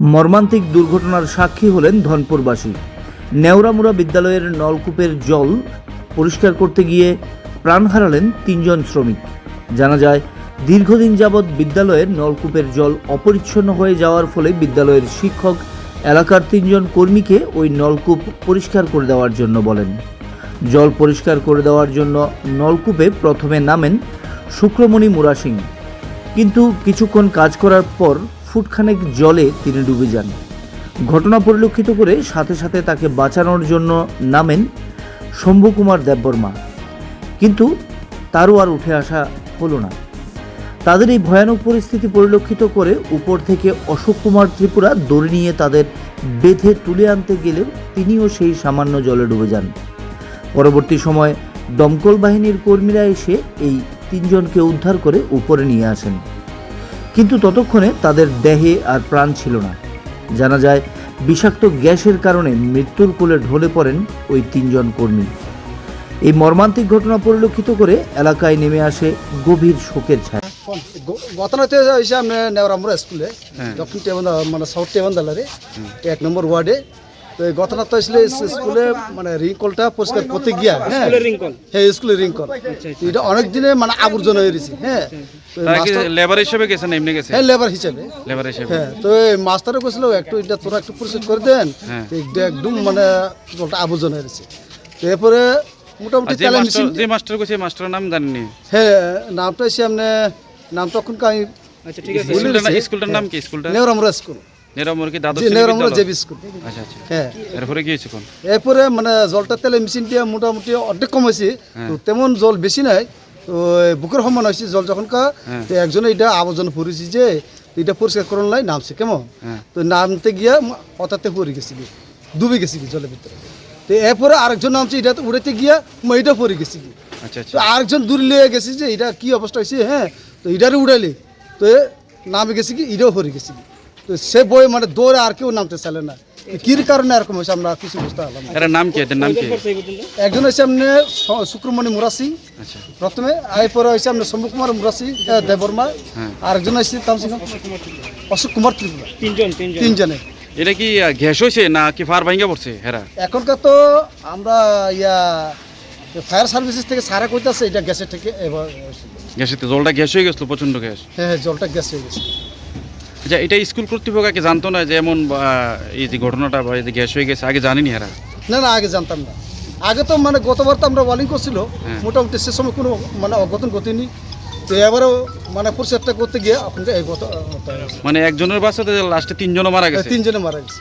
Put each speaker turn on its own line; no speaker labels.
মর্মান্তিক দুর্ঘটনার সাক্ষী হলেন ধনপুরবাসী। নেওরামুড়া বিদ্যালয়ের নলকূপের জল পরিষ্কার করতে গিয়ে প্রাণ হারালেন তিনজন শ্রমিক। জানা যায়, দীর্ঘদিন যাবৎ বিদ্যালয়ের নলকূপের জল অপরিচ্ছন্ন হয়ে যাওয়ার ফলে বিদ্যালয়ের শিক্ষক এলাকার তিনজন কর্মীকে ওই নলকূপ পরিষ্কার করে দেওয়ার জন্য বলেন। জল পরিষ্কার করে দেওয়ার জন্য নলকূপে প্রথমে নামেন শুক্রমণি মুরা সিং। কিন্তু কিছুক্ষণ কাজ করার পর ফুটখানেক জলে তিনি ডুবে যান। ঘটনা পরিলক্ষিত করে সাথে সাথে তাকে বাঁচানোর জন্য নামেন শম্ভু কুমার দেববর্মা। কিন্তু তারও আর উঠে আসা হলো না। তাদের এই ভয়ানক পরিস্থিতি পরিলক্ষিত করে উপর থেকে অশোক কুমার ত্রিপুরা দড়ি নিয়ে তাদের বেঁধে তুলে আনতে গেলেও তিনিও সেই সামান্য জলে ডুবে যান। পরবর্তী সময় দমকল বাহিনীর কর্মীরা এসে এই তিনজনকে উদ্ধার করে উপরে নিয়ে আসেন। কিন্তু ততক্ষণে তাদের দেহে আর প্রাণ ছিল না। জানা যায় বিষাক্ত গ্যাসের কারণে মৃত্যুর কোলে ঢলে পড়েন ওই তিনজন কর্মী। এই মর্মান্তিক ঘটনা পরিলক্ষিত করে এলাকায় নেমে আসে গভীর শোকের ছায়া।
ঘটনাতে হয়েছে আমরা স্কুলে দক্ষিণ টেবন মানে সাউথ টেবন্দালারে এক নম্বর ওয়ার্ডে তো আসলে স্কুলে মানে রিঙ্কলটা পরিষ্কার করতে গিয়া হ্যাঁ হ্যাঁ স্কুলের রিঙ্কল এটা অনেক দিনে মানে আবর্জনা হয়ে গেছে হ্যাঁ।
লেবার হিসেবে গেছেন এমনি গেছে
হ্যাঁ লেবার হিসেবে।
লেবার হিসেবে।
হ্যাঁ তো মাস্টারও কইছিল একটু এটা তোরা একটু পরিষ্কার করে দেন
হ্যাঁ।
একদম মানে জলটা আবর্জনা হয়ে গেছে এরপরে মোটামুটি
যে মাস্টার কইছে মাস্টারের নাম জানেননি।
হ্যাঁ নামটা এসে আপনি নাম তখন আমি
স্কুলটার না- স্কুলটার নাম কি? স্কুলটা
নেওরামুরা স্কুল।
নেরামুর কি আচ্ছা আচ্ছা।
হ্যাঁ।
এরপরে কি হয়েছে কোন?
এরপরে মানে জলটা তেলে মেশিন দিয়ে মোটামুটি অর্ধেক কমেছে
হ্যাঁ।
তো তেমন জল বেশি নাই। তো বুকের সমান হয়েছে জল যখন কা
হ্যাঁ।
তো একজনে এটা আবর্জন পড়েছি যে এটা পরিষ্কার করার লাই নামছে কেমন? তো নামতে গিয়া হঠাৎ পড়ে গেছি ডুবে গেছি কি জলের ভিতরে। তো এরপরে আরেকজন নামছে এটা উড়াইতে গিয়া এটা পড়ে গেছি
আচ্ছা
তো আরেকজন দূর লিয়ে গেছি যে এটা কি অবস্থা হয়েছে হ্যাঁ? তো এটারে উড়াইলে তো নামে গেছি কি এটাও পড়ে গেছি কি তো সে বই মানে দৌড়ে আর কেউ নামতে চাইলে না। কির কারণে এরকম হয়েছে আমরা কিছু বুঝতে পারলাম না।
এর নাম কি? এদের নাম কি?
একজন হচ্ছে আপনি শুক্রমণি মুরাসি
আচ্ছা।
প্রথমে এরপরে হচ্ছে আপনি শম্ভু কুমার মুরাসি আহ, দেববর্মা
হ্যাঁ।
আরেকজন হচ্ছে তামসিং অশোক কুমার ত্রিপুরা।
তিনজন তিনজন।
তিনজনে।
এটা কি আহ, গ্যাস হয়েছে না কি ফার ভাঙ্গা পড়ছে হেরা?
এখনকার তো আমরা ইয়া ফায়ার সার্ভিসেস থেকে সারা কইতাছে এটা গ্যাসের থেকে এবার
গ্যাসের তো জলটা গ্যাস হয়ে গেছিল প্রচণ্ড গ্যাস।
হ্যাঁ হ্যাঁ জলটা গ্যাস হয়ে গেছে।
আচ্ছা এটা স্কুল কর্তৃপক্ষ আগে জানতো না যে এমন এই যে ঘটনাটা বা এই যে গ্যাস হয়ে গেছে আগে জানেনি হ্যাঁ
না না আগে জানতাম না। আগে তো মানে গতবার তো আমরা ওয়ালিং করছিল
হ্যাঁ।
মোটামুটি সে সময় কোনো মানে অঘটন গতিনি তো এবারও মানে পরিষ্কারটা করতে গিয়ে আপনাদের এই
মানে একজনের বাসাতে লাস্টে তিনজনও মারা গেছে?
তিনজনে মারা গেছে।